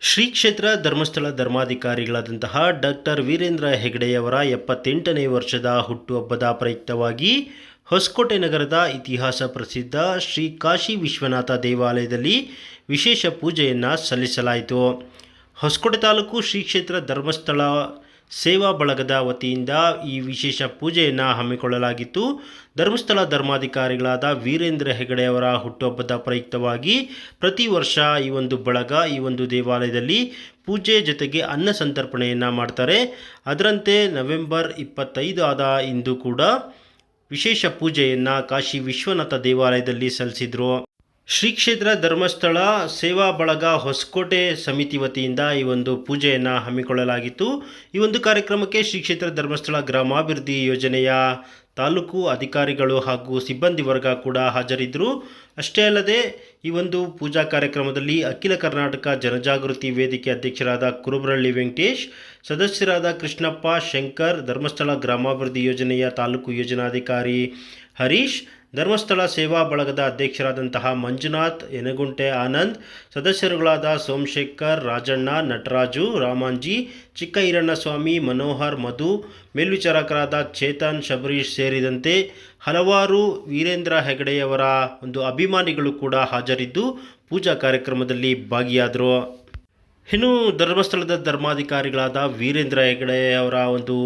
ಶ್ರೀ ಕ್ಷೇತ್ರ ಧರ್ಮಸ್ಥಳ ಧರ್ಮಾಧಿಕಾರಿಗಳಾದಂತಹ ಡಾಕ್ಟರ್ ವೀರೇಂದ್ರ ಹೆಗಡೆಯವರ ಎಪ್ಪತ್ತೆಂಟನೇ ವರ್ಷದ ಹುಟ್ಟುಹಬ್ಬದ ಪ್ರಯುಕ್ತವಾಗಿ ಹೊಸಕೋಟೆ ನಗರದ ಇತಿಹಾಸ ಪ್ರಸಿದ್ಧ ಶ್ರೀ ಕಾಶಿ ವಿಶ್ವನಾಥ ದೇವಾಲಯದಲ್ಲಿ ವಿಶೇಷ ಪೂಜೆಯನ್ನು ಸಲ್ಲಿಸಲಾಯಿತು. ಹೊಸಕೋಟೆ ತಾಲೂಕು ಶ್ರೀ ಕ್ಷೇತ್ರ ಧರ್ಮಸ್ಥಳ ಸೇವಾ ಬಳಗದ ವತಿಯಿಂದ ಈ ವಿಶೇಷ ಪೂಜೆಯನ್ನು ಹಮ್ಮಿಕೊಳ್ಳಲಾಗಿತ್ತು. ಧರ್ಮಸ್ಥಳ ಧರ್ಮಾಧಿಕಾರಿಗಳಾದ ವೀರೇಂದ್ರ ಹೆಗಡೆಯವರ ಹುಟ್ಟುಹಬ್ಬದ ಪ್ರಯುಕ್ತವಾಗಿ ಪ್ರತಿ ವರ್ಷ ಈ ಒಂದು ಬಳಗ, ಈ ಒಂದು ದೇವಾಲಯದಲ್ಲಿ ಪೂಜೆ ಜೊತೆಗೆ ಅನ್ನ ಸಂತರ್ಪಣೆಯನ್ನು ಮಾಡ್ತಾರೆ. ಅದರಂತೆ ನವೆಂಬರ್ ಇಪ್ಪತ್ತೈದು ಆದ ಇಂದು ಕೂಡ ವಿಶೇಷ ಪೂಜೆಯನ್ನು ಕಾಶಿ ವಿಶ್ವನಾಥ ದೇವಾಲಯದಲ್ಲಿ ಸಲ್ಲಿಸಿದರು. ಶ್ರೀ ಕ್ಷೇತ್ರ ಧರ್ಮಸ್ಥಳ ಸೇವಾ ಬಳಗ ಹೊಸಕೋಟೆ ಸಮಿತಿ ವತಿಯಿಂದ ಈ ಒಂದು ಪೂಜೆಯನ್ನು ಹಮ್ಮಿಕೊಳ್ಳಲಾಗಿತ್ತು. ಈ ಒಂದು ಕಾರ್ಯಕ್ರಮಕ್ಕೆ ಶ್ರೀ ಕ್ಷೇತ್ರ ಧರ್ಮಸ್ಥಳ ಗ್ರಾಮಾಭಿವೃದ್ಧಿ ಯೋಜನೆಯ ತಾಲೂಕು ಅಧಿಕಾರಿಗಳು ಹಾಗೂ ಸಿಬ್ಬಂದಿ ವರ್ಗ ಕೂಡ ಹಾಜರಿದ್ದರು. ಅಷ್ಟೇ ಅಲ್ಲದೆ ಈ ಒಂದು ಪೂಜಾ ಕಾರ್ಯಕ್ರಮದಲ್ಲಿ ಅಖಿಲ ಕರ್ನಾಟಕ ಜನಜಾಗೃತಿ ವೇದಿಕೆ ಅಧ್ಯಕ್ಷರಾದ ಕುರುಬರಳ್ಳಿ ವೆಂಕಟೇಶ್, ಸದಸ್ಯರಾದ ಕೃಷ್ಣಪ್ಪ ಶಂಕರ್, ಧರ್ಮಸ್ಥಳ ಗ್ರಾಮಾಭಿವೃದ್ಧಿ ಯೋಜನೆಯ ತಾಲೂಕು ಯೋಜನಾಧಿಕಾರಿ ಹರೀಶ್ ಧರ್ಮಸ್ಥಳ ಸೇವಾ ಬಳಗದ ಅಧ್ಯಕ್ಷರಾದಂತಹ ಮಂಜುನಾಥ್ ಯನಗುಂಟೆ ಆನಂದ್, ಸದಸ್ಯರುಗಳಾದ ಸೋಮಶೇಖರ್, ರಾಜಣ್ಣ, ನಟರಾಜು, ರಾಮಾಂಜಿ ಚಿಕ್ಕ ಈರಣ್ಣಸ್ವಾಮಿ ಮನೋಹರ್, ಮಧು, ಮೇಲ್ವಿಚಾರಕರಾದ ಚೇತನ್, ಶಬರೀಶ್ ಸೇರಿದಂತೆ ಹಲವಾರು ವೀರೇಂದ್ರ ಹೆಗಡೆಯವರ ಒಂದು ಅಭಿಮಾನಿಗಳು ಕೂಡ ಹಾಜರಿದ್ದು ಪೂಜಾ ಕಾರ್ಯಕ್ರಮದಲ್ಲಿ ಭಾಗಿಯಾದರು. ಇನ್ನು ಧರ್ಮಸ್ಥಳದ ಧರ್ಮಾಧಿಕಾರಿಗಳಾದ ವೀರೇಂದ್ರ ಹೆಗಡೆಯವರ ಒಂದು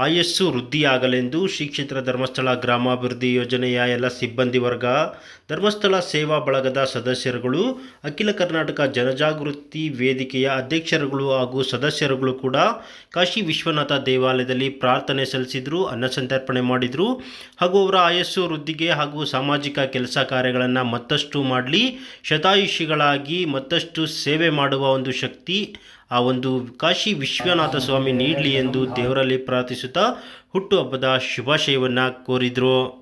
ಆಯಸ್ಸು ವೃದ್ಧಿಯಾಗಲೆಂದು ಶ್ರೀ ಕ್ಷೇತ್ರ ಧರ್ಮಸ್ಥಳ ಗ್ರಾಮಾಭಿವೃದ್ಧಿ ಯೋಜನೆಯ ಎಲ್ಲ ಸಿಬ್ಬಂದಿ ವರ್ಗ, ಧರ್ಮಸ್ಥಳ ಸೇವಾ ಬಳಗದ ಸದಸ್ಯರುಗಳು, ಅಖಿಲ ಕರ್ನಾಟಕ ಜನಜಾಗೃತಿ ವೇದಿಕೆಯ ಅಧ್ಯಕ್ಷರುಗಳು ಹಾಗೂ ಸದಸ್ಯರುಗಳು ಕೂಡ ಕಾಶಿ ವಿಶ್ವನಾಥ ದೇವಾಲಯದಲ್ಲಿ ಪ್ರಾರ್ಥನೆ ಸಲ್ಲಿಸಿದರು ಅನ್ನಸಂತರ್ಪಣೆ ಮಾಡಿದರು. ಹಾಗೂ ಅವರ ಆಯಸ್ಸು ವೃದ್ಧಿಗೆ ಹಾಗೂ ಸಾಮಾಜಿಕ ಕೆಲಸ ಕಾರ್ಯಗಳನ್ನು ಮತ್ತಷ್ಟು ಮಾಡಲಿ, ಶತಾಯುಷಿಗಳಾಗಿ ಮತ್ತಷ್ಟು ಸೇವೆ ಮಾಡುವ ಒಂದು ಶಕ್ತಿ ಆ ಒಂದು ಕಾಶಿ ವಿಶ್ವನಾಥ ಸ್ವಾಮಿ ನೀಡಲಿ ಎಂದು ದೇವರಲ್ಲಿ ಪ್ರಾರ್ಥಿಸುತ್ತಾ ಹುಟ್ಟುಹಬ್ಬದ ಶುಭಾಶಯವನ್ನು ಕೋರಿದರು.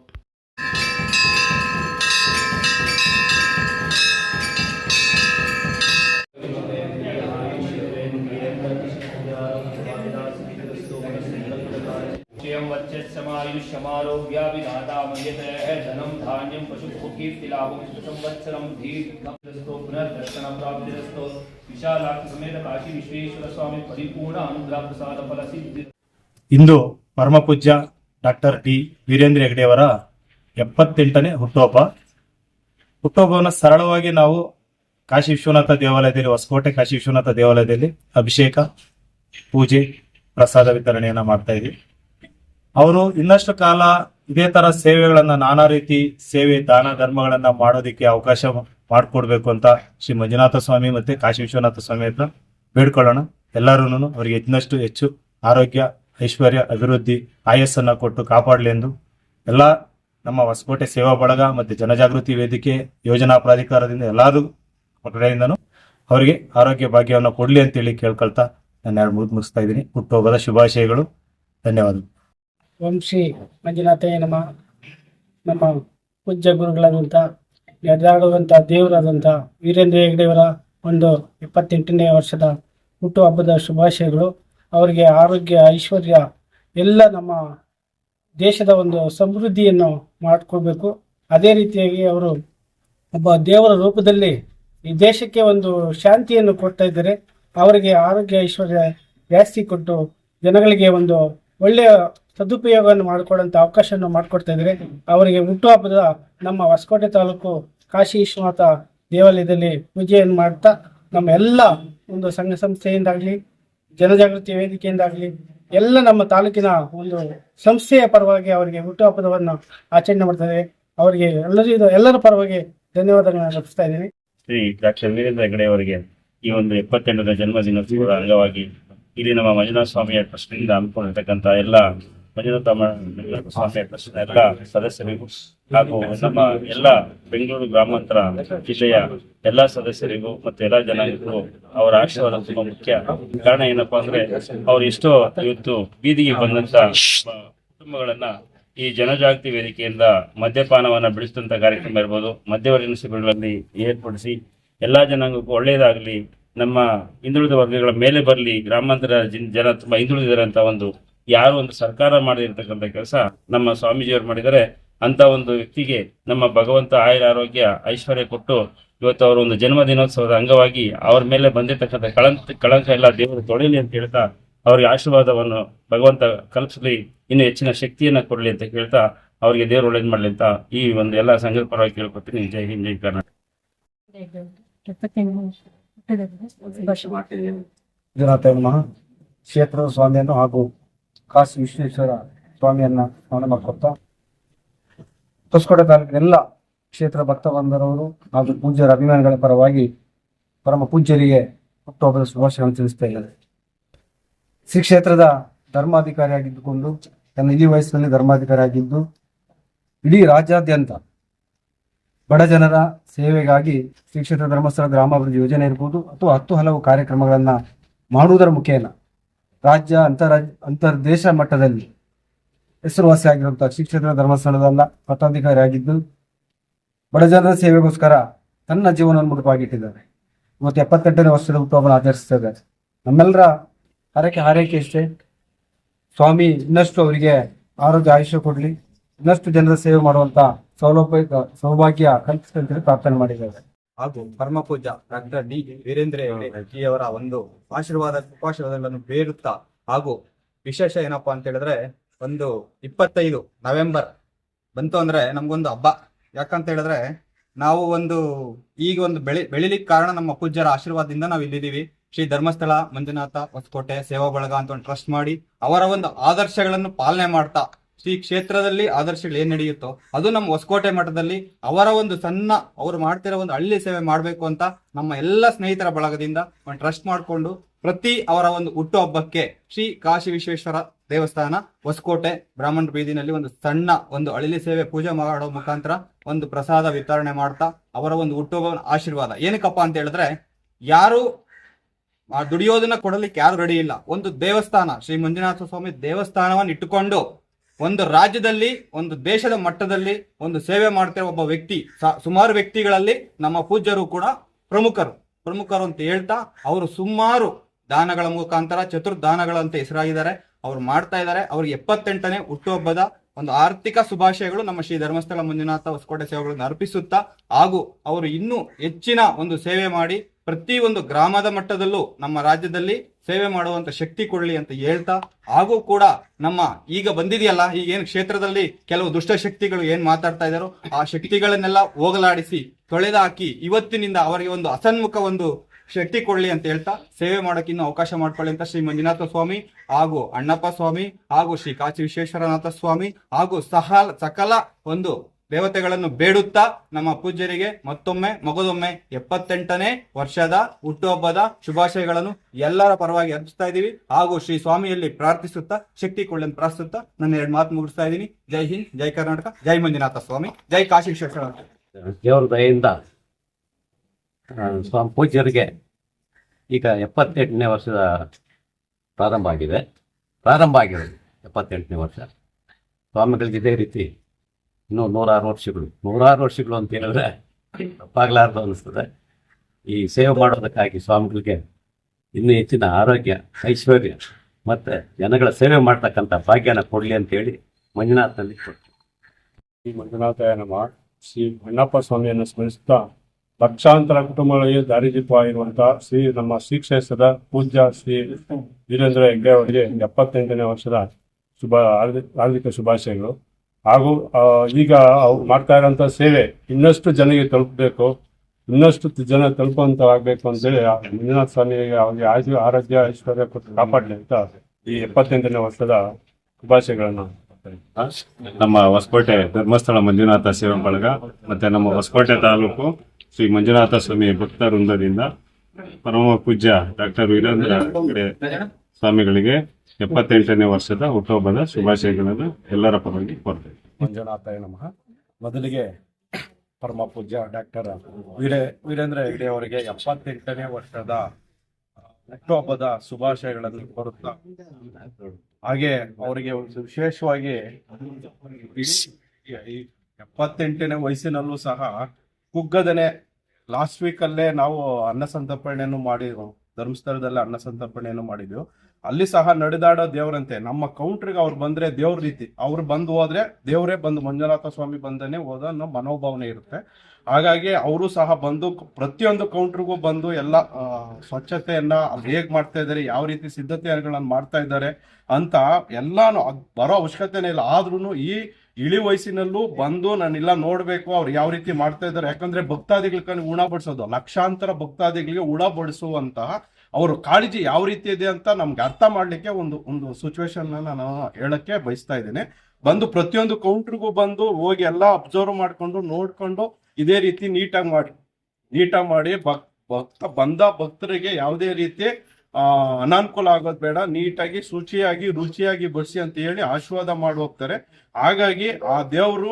वच्चस्समायुष्यमारोग्याभिधातामयते धनं धान्यं पशुभोगीर्तिलाभं संवत्सरं दीर्घस्तु पुनर्दर्शनप्राप्तिरस्तु विशालाक्षसमेत काशी विश्वेश्वर स्वामी परिपूर्ण अनुग्रह प्रसाद फलसिद्धि ಇಂದು ಪರಮಪೂಜ್ಯ ಡಾಕ್ಟರ್ ಟಿ ವೀರೇಂದ್ರ ಹೆಗಡೆಯವರ ಎಪ್ಪತ್ತೆಂಟನೇ ಹುಟ್ಟುಹಬ್ಬ ಹುಟ್ಟುಹಬ್ಬವನ್ನು ಸರಳವಾಗಿ ನಾವು ಕಾಶಿ ವಿಶ್ವನಾಥ ದೇವಾಲಯದಲ್ಲಿ ಹೊಸಕೋಟೆ ಕಾಶಿ ವಿಶ್ವನಾಥ ದೇವಾಲಯದಲ್ಲಿ ಅಭಿಷೇಕ ಪೂಜೆ ಪ್ರಸಾದ ವಿತರಣೆಯನ್ನ ಮಾಡ್ತಾ ಇದ್ವಿ ಅವರು ಇನ್ನಷ್ಟು ಕಾಲ ಇದೇ ತರ ಸೇವೆಗಳನ್ನ ನಾನಾ ರೀತಿ ಸೇವೆ, ದಾನ, ಧರ್ಮಗಳನ್ನ ಮಾಡೋದಕ್ಕೆ ಅವಕಾಶ ಮಾಡಿಕೊಡ್ಬೇಕು ಅಂತ ಶ್ರೀ ಮಂಜುನಾಥ ಸ್ವಾಮಿ ಮತ್ತೆ ಕಾಶಿ ವಿಶ್ವನಾಥ ಸ್ವಾಮಿ ಹತ್ರ ಬೇಡ್ಕೊಳ್ಳೋಣ. ಎಲ್ಲರೂ ಅವರಿಗೆ ಇನ್ನಷ್ಟು ಹೆಚ್ಚು ಆರೋಗ್ಯ, ಐಶ್ವರ್ಯ, ಅಭಿವೃದ್ಧಿ, ಆಯಸ್ಸನ್ನ ಕೊಟ್ಟು ಕಾಪಾಡಲಿ ಎಂದು ಎಲ್ಲ ನಮ್ಮ ಹೊಸಕೋಟೆ ಸೇವಾ ಬಳಗ ಮತ್ತೆ ಜನಜಾಗೃತಿ ವೇದಿಕೆ ಯೋಜನಾ ಪ್ರಾಧಿಕಾರದಿಂದ ಎಲ್ಲರೂ ಕಡೆಯಿಂದನೂ ಅವರಿಗೆ ಆರೋಗ್ಯ ಭಾಗ್ಯವನ್ನು ಕೊಡ್ಲಿ ಅಂತೇಳಿ ಕೇಳ್ಕೊಳ್ತಾ ನಾನು ಎರಡು ಮುಗಿಸ್ತಾ ಇದ್ದೀನಿ. ಹುಟ್ಟುಹಬ್ಬದ ಶುಭಾಶಯಗಳು. ಧನ್ಯವಾದಗಳು. ಶ್ರೀ ಮಂಜುನಾಥಯ್ಯ ನಮ್ಮ ನಮ್ಮ ಪೂಜ್ಯ ಗುರುಗಳಾದಂಥ ನಡೆದಾಡುವಂಥ ದೇವರಾದಂಥ ವೀರೇಂದ್ರ ಹೆಗ್ಡೆಯವರ ಒಂದು ಇಪ್ಪತ್ತೆಂಟನೇ ವರ್ಷದ ಹುಟ್ಟುಹಬ್ಬದ ಶುಭಾಶಯಗಳು. ಅವರಿಗೆ ಆರೋಗ್ಯ, ಐಶ್ವರ್ಯ, ಎಲ್ಲ ನಮ್ಮ ದೇಶದ ಒಂದು ಸಮೃದ್ಧಿಯನ್ನು ಮಾಡಿಕೊಳ್ಬೇಕು ಅದೇ ರೀತಿಯಾಗಿ ಅವರು ಒಬ್ಬ ದೇವರ ರೂಪದಲ್ಲಿ ಈ ದೇಶಕ್ಕೆ ಒಂದು ಶಾಂತಿಯನ್ನು ಕೊಡ್ತಾ ಇದ್ದಾರೆ. ಅವರಿಗೆ ಆರೋಗ್ಯ, ಐಶ್ವರ್ಯ ಜಾಸ್ತಿ ಕೊಟ್ಟು ಜನಗಳಿಗೆ ಒಂದು ಒಳ್ಳೆಯ ಸದುಪಯೋಗವನ್ನು ಮಾಡಿಕೊಡುವಂಥ ಅವಕಾಶವನ್ನು ಮಾಡಿಕೊಡ್ತಾ ಇದ್ದಾರೆ. ಅವರಿಗೆ ಹುಟ್ಟುಹಬ್ಬದ ನಮ್ಮ ಹೊಸಕೋಟೆ ತಾಲೂಕು ಕಾಶಿ ವಿಶ್ವನಾಥ ದೇವಾಲಯದಲ್ಲಿ ಪೂಜೆಯನ್ನು ಮಾಡ್ತಾ ನಮ್ಮ ಎಲ್ಲ ಒಂದು ಸಂಘ ಸಂಸ್ಥೆಯಿಂದಾಗಲಿ, ಜನಜಾಗೃತಿ ವೇದಿಕೆಯಿಂದಾಗಲಿ, ಎಲ್ಲ ನಮ್ಮ ತಾಲೂಕಿನ ಒಂದು ಸಂಸ್ಥೆಯ ಪರವಾಗಿ ಅವರಿಗೆ ಹುಟ್ಟುಹಬ್ಬದವನ್ನು ಆಚರಣೆ ಮಾಡ್ತಾರೆ ಅವರಿಗೆ ಎಲ್ಲರಿಗೂ ಎಲ್ಲರ ಪರವಾಗಿ ಧನ್ಯವಾದಗಳನ್ನು ಅರ್ಪಿಸ್ತಾ ಇದ್ದೀನಿ. ಶ್ರೀ ಡಾಕ್ಟರ್ ವೀರೇಂದ್ರ ಹೆಗಡೆ ಅವರಿಗೆ ಈ ಒಂದು ಎಪ್ಪತ್ತೆಂಟನೇ ಜನ್ಮದಿನೋತ್ಸವದ ಅಂಗವಾಗಿ ಇಲ್ಲಿ ನಮ್ಮ ಮಂಜುನಾಥ ಸ್ವಾಮಿಯ ಟ್ರಸ್ಟ್ನಿಂದ ಹಮ್ಮಿಕೊಂಡಿರ್ತಕ್ಕಂಥ ಎಲ್ಲ ಮಂಜುನಾಥ ಸ್ವಾಮಿಯ ಟ್ರಸ್ಟ್ ಎಲ್ಲ ಸದಸ್ಯರಿಗೂ ಹಾಗೂ ನಮ್ಮ ಎಲ್ಲ ಬೆಂಗಳೂರು ಗ್ರಾಮಾಂತರ ಜಿಲ್ಲೆಯ ಎಲ್ಲ ಸದಸ್ಯರಿಗೂ ಮತ್ತು ಎಲ್ಲ ಜನರಿಗೂ ಅವರ ಆಶೀರ್ವಾದ ತುಂಬಾ ಮುಖ್ಯ ಕಾರಣ ಏನಪ್ಪಾ ಅಂದ್ರೆ ಅವ್ರು ಎಷ್ಟೋ ಇವತ್ತು ಬೀದಿಗೆ ಬಂದಂತ ಕುಟುಂಬಗಳನ್ನ ಈ ಜನಜಾಗೃತಿ ವೇದಿಕೆಯಿಂದ ಮದ್ಯಪಾನವನ್ನ ಬಿಡಿಸಿದಂತ ಕಾರ್ಯಕ್ರಮ ಇರ್ಬೋದು. ಮಧ್ಯವರ್ತಿನ ಶಿಬಿರಗಳಲ್ಲಿ ಏರ್ಪಡಿಸಿ, ಎಲ್ಲಾ ಜನಾಂಗಕ್ಕೂ ಒಳ್ಳೆಯದಾಗಲಿ. ನಮ್ಮ ಹಿಂದುಳಿದ ವರ್ಗಗಳ ಮೇಲೆ ಬರಲಿ, ಗ್ರಾಮಾಂತರ ಜನ- ತುಂಬಾ ಹಿಂದುಳಿದಿದ್ದಾರೆ ಅಂತ ಒಂದು ಯಾರು ಒಂದು ಸರ್ಕಾರ ಮಾಡಿರ್ತಕ್ಕಂಥ ಕೆಲಸ ನಮ್ಮ ಸ್ವಾಮೀಜಿಯವರು ಮಾಡಿದರೆ ಅಂತ ಒಂದು ವ್ಯಕ್ತಿಗೆ ನಮ್ಮ ಭಗವಂತ ಆಯುರ ಆರೋಗ್ಯ, ಐಶ್ವರ್ಯ ಕೊಟ್ಟು ಇವತ್ತು ಅವರು ಒಂದು ಜನ್ಮ ದಿನೋತ್ಸವದ ಅಂಗವಾಗಿ ಅವರ ಮೇಲೆ ಬಂದಿರತಕ್ಕಂಥ ಕಳಂಕ ಕಳಂಕ ಎಲ್ಲ ದೇವರು ತೊಳೆಯಲಿ ಅಂತ ಹೇಳ್ತಾ ಅವರಿಗೆ ಆಶೀರ್ವಾದವನ್ನು ಭಗವಂತ ಕಲ್ಪಿಸಲಿ, ಇನ್ನು ಹೆಚ್ಚಿನ ಶಕ್ತಿಯನ್ನ ಕೊಡಲಿ ಅಂತ ಕೇಳ್ತಾ ಅವರಿಗೆ ದೇವರು ಒಳ್ಳೇದು ಮಾಡಲಿ ಅಂತ ಈ ಒಂದು ಎಲ್ಲ ಸಂಘದ ಪರವಾಗಿ ಕೇಳ್ಕೊತೀನಿ. ಜೈ ಹಿಂದ್ ಜೈ ಕರ್ನಾಟಕ. ಮಂಜುನಾಥ ನಮಃ ಕ್ಷೇತ್ರದ ಸ್ವಾಮಿಯನ್ನು ಹಾಗೂ ಕಾಶಿ ವಿಶ್ವೇಶ್ವರ ಸ್ವಾಮಿಯನ್ನ ಸ್ಮರಣೆ ಮಾಡ್ಕೊತಾ ಹೊಸಕೋಟೆ ಎಲ್ಲ ಕ್ಷೇತ್ರ ಭಕ್ತ ಬಂಧರವರು ಹಾಗೂ ಪೂಜ್ಯರ ಅಭಿಮಾನಿಗಳ ಪರವಾಗಿ ಪರಮ ಪೂಜ್ಯರಿಗೆ ಹುಟ್ಟುಹಬ್ಬದ ಶುಭಾಶಯಗಳನ್ನು ತಿಳಿಸ್ತಾ ಇದ್ದಾರೆ. ಶ್ರೀ ಕ್ಷೇತ್ರದ ಧರ್ಮಾಧಿಕಾರಿಯಾಗಿದ್ದುಕೊಂಡು ತನ್ನ ಈ ವಯಸ್ಸಿನಲ್ಲಿ ಧರ್ಮಾಧಿಕಾರಿಯಾಗಿದ್ದು ಇಡೀ ರಾಜ್ಯಾದ್ಯಂತ ಬಡ ಜನರ ಸೇವೆಗಾಗಿ ಶ್ರೀ ಕ್ಷೇತ್ರ ಧರ್ಮಸ್ಥಳ ಗ್ರಾಮಾಭಿವೃದ್ಧಿ ಯೋಜನೆ ಇರ್ಬೋದು ಅಥವಾ ಹತ್ತು ಹಲವು ಕಾರ್ಯಕ್ರಮಗಳನ್ನು ಮಾಡುವುದರ ಮುಖೇನ ರಾಜ್ಯ ಅಂತರಾಜ್ಯ ಅಂತರ್ದೇಶ ಮಟ್ಟದಲ್ಲಿ ಹೆಸರುವಾಸಿಯಾಗಿರುವಂತಹ ಶ್ರೀ ಕ್ಷೇತ್ರ ಧರ್ಮಸ್ಥಳದಲ್ಲ ಪಟ್ಟಾಧಿಕಾರಿಯಾಗಿದ್ದು ಬಡ ಜನರ ಸೇವೆಗೋಸ್ಕರ ತನ್ನ ಜೀವನವನ್ನು ಮುಡುಪಾಗಿಟ್ಟಿದ್ದಾರೆ. ಇವತ್ತು ಎಪ್ಪತ್ತೆಂಟನೇ ವರ್ಷದ ಹುಟ್ಟುಹಬ್ಬನ ಆಚರಿಸ್ತಾ ನಮ್ಮೆಲ್ಲರ ಹರಕೆ ಹಾರೈಕೆ ಇಷ್ಟೇ. ಸ್ವಾಮಿ ಇನ್ನಷ್ಟು ಅವರಿಗೆ ಆರೋಗ್ಯ ಆಯುಷ್ಯ ಕೊಡಲಿ. ಇನ್ನಷ್ಟು ಜನರ ಸೇವೆ ಮಾಡುವಂತ ಸೌಲಭ್ಯ, ಸೌಭಾಗ್ಯ ಕಲ್ಪಿಸಲಿ ಪ್ರಾರ್ಥನೆ ಮಾಡಿದ್ದಾರೆ. ಹಾಗೂ ಪರಮ ಪೂಜ ಡಾಕ್ಟರ್ ಡಿ ವೀರೇಂದ್ರ ಅವರ ಒಂದು ಆಶೀರ್ವಾದ ಉಪಾಶೀರ್ವಾದಗಳನ್ನು ಬೇರುತ್ತಾ ಹಾಗೂ ವಿಶೇಷ ಏನಪ್ಪಾ ಅಂತ ಹೇಳಿದ್ರೆ ಒಂದು ಇಪ್ಪತ್ತೈದು ನವೆಂಬರ್ ಬಂತು ಅಂದ್ರೆ ನಮ್ಗೊಂದು ಹಬ್ಬ. ಯಾಕಂತ ಹೇಳಿದ್ರೆ ನಾವು ಒಂದು ಈಗ ಒಂದು ಬೆಳಿ, ಬೆಳಿಲಿಕ್ಕೆ ಕಾರಣ ನಮ್ಮ ಪೂಜ್ಯರ ಆಶೀರ್ವಾದದಿಂದ ನಾವು ಇಲ್ಲಿದ್ದೀವಿ. ಶ್ರೀ ಧರ್ಮಸ್ಥಳ, ಮಂಜುನಾಥ, ಹೊಸಕೋಟೆ ಸೇವಾ ಬಳಗ ಅಂತ ಒಂದು ಟ್ರಸ್ಟ್ ಮಾಡಿ ಅವರ ಒಂದು ಆದರ್ಶಗಳನ್ನು ಪಾಲನೆ ಮಾಡ್ತಾ ಶ್ರೀ ಕ್ಷೇತ್ರದಲ್ಲಿ ಆದರ್ಶಗಳು ಏನ್ ನಡೆಯುತ್ತೋ, ಅದು ನಮ್ಮ ಹೊಸಕೋಟೆ ಮಠದಲ್ಲಿ ಅವರ ಒಂದು ಸಣ್ಣ, ಅವರು ಮಾಡ್ತಿರೋ ಒಂದು ಹಳ್ಳಿ ಸೇವೆ ಮಾಡಬೇಕು ಅಂತ ನಮ್ಮ ಎಲ್ಲ ಸ್ನೇಹಿತರ ಬಳಗದಿಂದ ಒಂದು ಟ್ರಸ್ಟ್ ಮಾಡಿಕೊಂಡು ಪ್ರತಿ ಅವರ ಒಂದು ಹುಟ್ಟುಹಬ್ಬಕ್ಕೆ ಶ್ರೀ ಕಾಶಿ ವಿಶ್ವೇಶ್ವರ ದೇವಸ್ಥಾನ, ಹೊಸಕೋಟೆ, ಬ್ರಾಹ್ಮಣ ಬೀದಿನಲ್ಲಿ ಒಂದು ಸಣ್ಣ ಒಂದು ಅಳಿಲಿ ಸೇವೆ ಪೂಜೆ ಮಾಡೋ ಮುಖಾಂತರ ಒಂದು ಪ್ರಸಾದ ವಿತರಣೆ ಮಾಡ್ತಾ ಅವರ ಒಂದು ಹುಟ್ಟುಹಬ್ಬ ಆಶೀರ್ವಾದ. ಏನಕ್ಕಪ್ಪ ಅಂತ ಹೇಳಿದ್ರೆ, ಯಾರು ದುಡಿಯೋದನ್ನ ಕೊಡಲಿಕ್ಕೆ ಯಾರು ರೆಡಿ ಇಲ್ಲ. ಒಂದು ದೇವಸ್ಥಾನ, ಶ್ರೀ ಮಂಜುನಾಥ ಸ್ವಾಮಿ ದೇವಸ್ಥಾನವನ್ನು ಇಟ್ಟುಕೊಂಡು ಒಂದು ರಾಜ್ಯದಲ್ಲಿ, ಒಂದು ದೇಶದ ಮಟ್ಟದಲ್ಲಿ ಒಂದು ಸೇವೆ ಮಾಡ್ತಿರೋ ಒಬ್ಬ ವ್ಯಕ್ತಿ ಸುಮಾರು ವ್ಯಕ್ತಿಗಳಲ್ಲಿ ನಮ್ಮ ಪೂಜ್ಯರು ಕೂಡ ಪ್ರಮುಖರು. ಪ್ರಮುಖರು ಅಂತ ಹೇಳ್ತಾ ಅವರು ಸುಮಾರು ದಾನಗಳ ಮುಖಾಂತರ, ಚತುರ್ದಾನಗಳಂತ ಹೆಸರಾಗಿದ್ದಾರೆ. ಅವ್ರು ಮಾಡ್ತಾ ಇದ್ದಾರೆ. ಅವ್ರಿಗೆ ಎಪ್ಪತ್ತೆಂಟನೇ ಹುಟ್ಟುಹಬ್ಬದ ಒಂದು ಆರ್ಥಿಕ ಶುಭಾಶಯಗಳು ನಮ್ಮ ಶ್ರೀ ಧರ್ಮಸ್ಥಳ ಮಂಜುನಾಥ ಹೊಸಕೋಟೆ ಸೇವೆಗಳನ್ನು ಅರ್ಪಿಸುತ್ತಾ ಹಾಗೂ ಅವರು ಇನ್ನೂ ಹೆಚ್ಚಿನ ಒಂದು ಸೇವೆ ಮಾಡಿ ಪ್ರತಿ ಒಂದು ಗ್ರಾಮದ ಮಟ್ಟದಲ್ಲೂ ನಮ್ಮ ರಾಜ್ಯದಲ್ಲಿ ಸೇವೆ ಮಾಡುವಂತ ಶಕ್ತಿ ಕೊಡಲಿ ಅಂತ ಹೇಳ್ತಾ, ಹಾಗೂ ಕೂಡ ನಮ್ಮ ಈಗ ಬಂದಿದೆಯಲ್ಲ, ಈಗ ಏನು ಕ್ಷೇತ್ರದಲ್ಲಿ ಕೆಲವು ದುಷ್ಟಶಕ್ತಿಗಳು ಏನ್ ಮಾತಾಡ್ತಾ ಇದಾರೋ ಆ ಶಕ್ತಿಗಳನ್ನೆಲ್ಲ ಹೋಗಲಾಡಿಸಿ, ತೊಳೆದಾಕಿ, ಇವತ್ತಿನಿಂದ ಅವರಿಗೆ ಒಂದು ಅಸನ್ಮುಖ ಒಂದು ಶಕ್ತಿ ಕೊಡಲಿ ಅಂತ ಹೇಳ್ತಾ ಸೇವೆ ಮಾಡೋಕೆ ಇನ್ನೂ ಅವಕಾಶ ಮಾಡ್ಕೊಳ್ಳಿ ಅಂತ ಶ್ರೀ ಮಂಜುನಾಥ ಸ್ವಾಮಿ, ಹಾಗೂ ಅಣ್ಣಪ್ಪ ಸ್ವಾಮಿ, ಹಾಗೂ ಶ್ರೀ ಕಾಶಿ ವಿಶ್ವೇಶ್ವರನಾಥ ಸ್ವಾಮಿ, ಹಾಗೂ ಸಹ ಸಕಲ ಒಂದು ದೇವತೆಗಳನ್ನು ಬೇಡುತ್ತಾ ನಮ್ಮ ಪೂಜ್ಯರಿಗೆ ಮತ್ತೊಮ್ಮೆ, ಮಗದೊಮ್ಮೆ ಎಪ್ಪತ್ತೆಂಟನೇ ವರ್ಷದ ಹುಟ್ಟುಹಬ್ಬದ ಶುಭಾಶಯಗಳನ್ನು ಎಲ್ಲರ ಪರವಾಗಿ ಅರ್ಪಿಸ್ತಾ ಇದ್ದೀವಿ. ಹಾಗೂ ಶ್ರೀ ಸ್ವಾಮಿಯಲ್ಲಿ ಪ್ರಾರ್ಥಿಸುತ್ತಾ, ಶಕ್ತಿ ಕೊಳ್ಳಿ ಪ್ರಾರ್ಥಿಸುತ್ತಾ ನನ್ನ ಎರಡು ಮಾತು ಮುಗಿಸ್ತಾ ಇದ್ದೀನಿ. ಜೈ ಹಿಂದ್, ಜೈ ಕರ್ನಾಟಕ, ಜೈ ಮಂಜುನಾಥ ಸ್ವಾಮಿ, ಜೈ ಕಾಶಿ ಶಿಕ್ಷಣ ದೇವರ ದಯೆಯಿಂದ ಸ್ವಾಮಿ ಪೂಜ್ಯರಿಗೆ ಈಗ ಎಪ್ಪತ್ತೆಂಟನೇ ವರ್ಷದ ಪ್ರಾರಂಭ ಆಗಿದೆ. ಪ್ರಾರಂಭ ಆಗಿದೆ ಎಪ್ಪತ್ತೆಂಟನೇ ವರ್ಷ. ಸ್ವಾಮಿಗಳಿಗೆ ಇದೇ ರೀತಿ ಇನ್ನೂ ನೂರಾರು ವರ್ಷಗಳು ನೂರಾರು ವರ್ಷಗಳು ಅಂತ ಹೇಳಿದ್ರೆ ತಪ್ಪಾಗಲಾರ್ದು ಅನಿಸ್ತದೆ. ಈ ಸೇವೆ ಮಾಡೋದಕ್ಕಾಗಿ ಸ್ವಾಮಿಗಳಿಗೆ ಇನ್ನೂ ಹೆಚ್ಚಿನ ಆರೋಗ್ಯ, ಐಶ್ವರ್ಯ ಮತ್ತು ಜನಗಳ ಸೇವೆ ಮಾಡ್ತಕ್ಕಂಥ ಭಾಗ್ಯನ ಕೊಡಲಿ ಅಂತೇಳಿ ಮಂಜುನಾಥನಲ್ಲಿ ಕೊಡ್ತೀವಿ. ಮಂಜುನಾಥಾಯ ಮಾಡಿ ಶ್ರೀ ಮಣ್ಣಪ್ಪ ಸ್ವಾಮಿಯನ್ನು ಸ್ಮರಿಸುತ್ತಾ ಲಕ್ಷಾಂತರ ಕುಟುಂಬಗಳಿಗೆ ದಾರಿದೀಪವಾಗಿರುವಂತಹ ಶ್ರೀ ನಮ್ಮ ಶ್ರೀ ಕ್ಷೇತ್ರದ ಪೂಜ್ಯ ಶ್ರೀ ವೀರೇಂದ್ರ ಹೆಗ್ಡೆ ಅವರಿಗೆ ಎಪ್ಪತ್ತೆಂಟನೇ ವರ್ಷದ ಶುಭ ಹಾರ್ದಿ- ಹಾರ್ದಿಕ ಶುಭಾಶಯಗಳು. ಹಾಗೂ ಈಗ ಅವ್ರು ಮಾಡ್ತಾ ಇರೋಂಥ ಸೇವೆ ಇನ್ನಷ್ಟು ಜನರಿಗೆ ತಲುಪಬೇಕು, ಇನ್ನಷ್ಟು ಜನ ತಲುಪುವಂಥವಾಗಬೇಕು ಅಂತೇಳಿ ಮಂಜುನಾಥ ಸ್ವಾಮಿಗೆ ಅವರಿಗೆ ಆಯು ಆರೋಗ್ಯ ಐಶ್ವರ್ಯ ಕೊಟ್ಟು ಕಾಪಾಡಲಿ ಅಂತ ಈ ಎಪ್ಪತ್ತೆಂಟನೇ ವರ್ಷದ ಶುಭಾಶಯಗಳನ್ನು ನಮ್ಮ ಹೊಸಕೋಟೆ ಧರ್ಮಸ್ಥಳ ಮಂಜುನಾಥ ಸೇವಾ ಬಳಗ ಮತ್ತೆ ನಮ್ಮ ಹೊಸಕೋಟೆ ತಾಲೂಕು ಶ್ರೀ ಮಂಜುನಾಥ ಸ್ವಾಮಿ ಭಕ್ತ ವೃಂದದಿಂದ ಪರಮ ಪೂಜ್ಯ ಡಾಕ್ಟರ್ ವೀರೇಂದ್ರ ಸ್ವಾಮಿಗಳಿಗೆ ಎಪ್ಪತ್ತೆಂಟನೇ ವರ್ಷದ ಹುಟ್ಟುಹಬ್ಬದ ಶುಭಾಶಯಗಳನ್ನು ಎಲ್ಲರ ಪರವಾಗಿ ಕೋರ್ತೇವೆ. ಮಂಜುನಾಥಾಯ ನಮಃ. ಮೊದಲಿಗೆ ಪರಮ ಪೂಜ್ಯ ಡಾಕ್ಟರ್ ವೀರೇ ವೀರೇಂದ್ರ ಹೆಗ್ಡೆ ಅವರಿಗೆ ಎಪ್ಪತ್ತೆಂಟನೇ ವರ್ಷದ ಹುಟ್ಟುಹಬ್ಬದ ಶುಭಾಶಯಗಳನ್ನು ಕೋರುತ್ತಾ ಹಾಗೆ ಅವರಿಗೆ ಒಂದು ವಿಶೇಷವಾಗಿ ಎಪ್ಪತ್ತೆಂಟನೇ ವಯಸ್ಸಿನಲ್ಲೂ ಸಹ ಕುಗ್ಗದನೆ ಲಾಸ್ಟ್ ವೀಕಲ್ಲೇ ನಾವು ಅನ್ನ ಸಂತರ್ಪಣೆಯನ್ನು ಮಾಡಿ ಧರ್ಮಸ್ಥಳದಲ್ಲಿ ಅನ್ನ ಸಂತರ್ಪಣೆಯನ್ನು ಮಾಡಿದ್ವಿ. ಅಲ್ಲಿ ಸಹ ನಡೆದಾಡೋ ದೇವ್ರಂತೆ. ನಮ್ಮ ಕೌಂಟ್ರಿಗೆ ಅವ್ರು ಬಂದ್ರೆ ದೇವ್ರ ರೀತಿ. ಅವ್ರು ಬಂದು ಹೋದ್ರೆ ದೇವರೇ ಬಂದು ಮಂಜುನಾಥ ಸ್ವಾಮಿ ಬಂದನೆ ಹೋದ ಅನ್ನೋ ಮನೋಭಾವನೆ ಇರುತ್ತೆ. ಹಾಗಾಗಿ ಅವರು ಸಹ ಬಂದು ಪ್ರತಿಯೊಂದು ಕೌಂಟ್ರಿಗೂ ಬಂದು ಎಲ್ಲ ಸ್ವಚ್ಛತೆಯನ್ನ ಅಲ್ಲಿ ಹೇಗ್ ಮಾಡ್ತಾ ಇದ್ದಾರೆ, ಯಾವ ರೀತಿ ಸಿದ್ಧತೆಗಳನ್ನ ಮಾಡ್ತಾ ಇದ್ದಾರೆ ಅಂತ ಎಲ್ಲಾನು ಬರೋ ಅವಶ್ಯಕತೆನೇ ಇಲ್ಲ. ಆದ್ರೂ ಈ ಇಳಿ ವಯಸ್ಸಿನಲ್ಲೂ ಬಂದು ನಾನೆಲ್ಲ ನೋಡ್ಬೇಕು ಅವ್ರು ಯಾವ ರೀತಿ ಮಾಡ್ತಾ ಇದ್ದಾರೆ. ಯಾಕಂದ್ರೆ ಭಕ್ತಾದಿಗಳಿಗೆ ಉಣ ಬಡಿಸೋದು ಲಕ್ಷಾಂತರ ಭಕ್ತಾದಿಗಳಿಗೆ ಉಣ ಬಡಿಸುವಂತಹ ಅವರು ಕಾಳಜಿ ಯಾವ ರೀತಿ ಇದೆ ಅಂತ ನಮ್ಗೆ ಅರ್ಥ ಮಾಡ್ಲಿಕ್ಕೆ ಒಂದು ಒಂದು ಸಿಚುವೇಶನ್ ನಾನು ಹೇಳಕ್ಕೆ ಬಯಸ್ತಾ ಇದ್ದೇನೆ. ಬಂದು ಪ್ರತಿಯೊಂದು ಕೌಂಟ್ರಿಗೂ ಬಂದು ಹೋಗಿ ಎಲ್ಲ ಅಬ್ಸರ್ವ್ ಮಾಡ್ಕೊಂಡು, ನೋಡ್ಕೊಂಡು ಇದೇ ರೀತಿ ನೀಟಾಗಿ ಮಾಡಿ. ನೀಟಾಗಿ ಮಾಡಿ, ಭಕ್, ಭಕ್ತ ಬಂದ ಭಕ್ತರಿಗೆ ಯಾವುದೇ ರೀತಿ ಅನಾನುಕೂಲ ಆಗೋದು ಬೇಡ, ನೀಟಾಗಿ, ಶುಚಿಯಾಗಿ, ರುಚಿಯಾಗಿ ಬಡಿಸಿ ಅಂತ ಹೇಳಿ ಆಶೀರ್ವಾದ ಮಾಡಿ ಹೋಗ್ತಾರೆ. ಹಾಗಾಗಿ ಆ ದೇವರು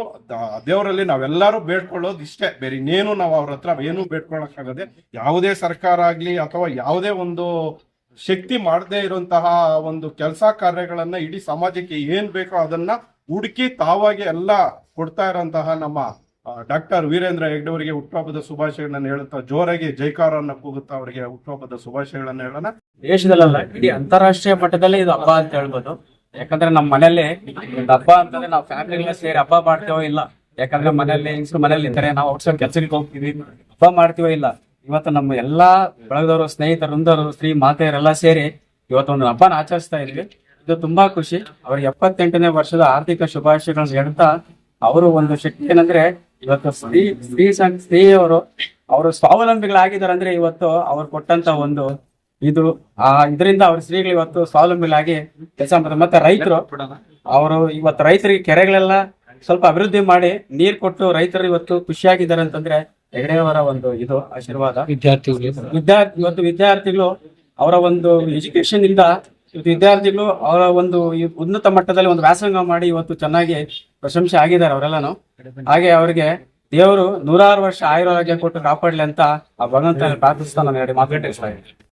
ದೇವರಲ್ಲಿ ನಾವೆಲ್ಲರೂ ಬೇಡ್ಕೊಳ್ಳೋದು ಇಷ್ಟೇ. ಬೇರೆ ಇನ್ನೇನು ನಾವು ಅವ್ರ ಹತ್ರ ಏನು ಬೇಡ್ಕೊಳಕ್ಕಾಗದೆ ಯಾವುದೇ ಸರ್ಕಾರ ಆಗ್ಲಿ ಅಥವಾ ಯಾವುದೇ ಒಂದು ಶಕ್ತಿ ಮಾಡದೇ ಇರುವಂತಹ ಒಂದು ಕೆಲಸ ಕಾರ್ಯಗಳನ್ನ ಇಡೀ ಸಮಾಜಕ್ಕೆ ಏನ್ ಬೇಕೋ ಅದನ್ನ ಹುಡುಕಿ ತಾವಾಗಿ ಎಲ್ಲ ಕೊಡ್ತಾ ಇರೋಂತಹ ನಮ್ಮ ಡಾಕ್ಟರ್ ವೀರೇಂದ್ರ ಹೆಗ್ಡೆ ಅವರಿಗೆ ಹುಟ್ಟುಹಬ್ಬದ ಶುಭಾಶಯಗಳನ್ನು ಹೇಳುತ್ತಾ ಜೋರಾಗಿ ಜೈಕಾರನ್ನ ಕೂಗುತ್ತಾ ಅವರಿಗೆ ಹುಟ್ಟುಹಬ್ಬದ ಶುಭಾಶಯಗಳನ್ನು ಹೇಳೋಣ. ದೇಶದಲ್ಲ ಇಡೀ ಅಂತಾರಾಷ್ಟ್ರೀಯ ಮಟ್ಟದಲ್ಲಿ ಇದು ಹಬ್ಬ ಅಂತ ಹೇಳ್ಬೋದು. ಯಾಕಂದ್ರೆ ನಮ್ಮ ಮನೆಯಲ್ಲಿ ಹಬ್ಬ ಅಂತಂದ್ರೆ ನಾವು ಫ್ಯಾಮಿಲಿಗಳ ಸೇರಿ ಹಬ್ಬ ಮಾಡ್ತೇವೋ ಇಲ್ಲ. ಯಾಕಂದ್ರೆ ಮನೆಯಲ್ಲಿ ಹೆಂಗಸರು ಮನೆಯಲ್ಲಿ ಇದ್ದರೆ, ನಾವು ಔಟ್ಸೈಡ್ ಕೆಲಸಕ್ಕೆ ಹೋಗ್ತೀವಿ. ಹಬ್ಬ ಮಾಡ್ತೀವೋ ಇಲ್ಲ. ಇವತ್ತು ನಮ್ಮ ಎಲ್ಲಾ ಬಳಗದವರು, ಸ್ನೇಹಿತರು ಸ್ತ್ರೀ ಶ್ರೀ ಮಾತೆಯರೆಲ್ಲ ಸೇರಿ ಇವತ್ತು ಒಂದು ಹಬ್ಬನ ಆಚರಿಸ್ತಾ ಇದ್ವಿ. ಇದು ತುಂಬಾ ಖುಷಿ. ಅವ್ರಿಗೆ ಎಪ್ಪತ್ತೆಂಟನೇ ವರ್ಷದ ಆರ್ಥಿಕ ಶುಭಾಶಯಗಳನ್ನ ಹೇಳ್ತಾ ಅವರು ಒಂದು ಶಕ್ತಿ ಏನಂದ್ರೆ ಇವತ್ತು ಸ್ತ್ರೀ ಸ್ತ್ರೀ ಸಂಘ ಸ್ತ್ರೀಯವರು ಅವರು ಸ್ವಾವಲಂಬಿಗಳಾಗಿದ್ದಾರೆ ಅಂದ್ರೆ ಇವತ್ತು ಅವ್ರು ಕೊಟ್ಟಂತ ಒಂದು ಇದು ಆ ಇದರಿಂದ ಅವ್ರ ಸ್ತ್ರೀಗಳು ಇವತ್ತು ಸ್ವಾವಲಂಬಿಗಳಾಗಿ ಕೆಲಸ ಮಾಡ್ತಾರೆ. ಮತ್ತೆ ರೈತರು ಅವರು ಇವತ್ತು ರೈತರಿಗೆ ಕೆರೆಗಳೆಲ್ಲ ಸ್ವಲ್ಪ ಅಭಿವೃದ್ಧಿ ಮಾಡಿ ನೀರ್ ಕೊಟ್ಟು ರೈತರು ಇವತ್ತು ಖುಷಿಯಾಗಿದ್ದಾರೆ ಅಂತಂದ್ರೆ ಹೆಗಡೆಯವರ ಒಂದು ಇದು ಆಶೀರ್ವಾದ. ವಿದ್ಯಾರ್ಥಿಗಳು. ವಿದ್ಯಾರ್ಥಿ ಇವತ್ತು ವಿದ್ಯಾರ್ಥಿಗಳು ಅವರ ಒಂದು ಎಜುಕೇಶನ್ ಇಂದ ಇವತ್ತು ವಿದ್ಯಾರ್ಥಿಗಳು ಅವರ ಒಂದು ಉನ್ನತ ಮಟ್ಟದಲ್ಲಿ ಒಂದು ವ್ಯಾಸಂಗ ಮಾಡಿ ಇವತ್ತು ಚೆನ್ನಾಗಿ ಪ್ರಶಂಸೆ ಆಗಿದ್ದಾರೆ ಅವರೆಲ್ಲಾನು. ಹಾಗೆ ಅವರಿಗೆ ದೇವರು ನೂರಾರು ವರ್ಷ ಆಯುರ್ವೇದ ಕೊಟ್ಟು ಕಾಪಾಡ್ಲಿ ಅಂತ ಆ ಭಗವಂತನ ಪ್ರಾರ್ಥಿಸ್ತಾ ನಾನು ಎರಡು ಮಾತುಕತೆ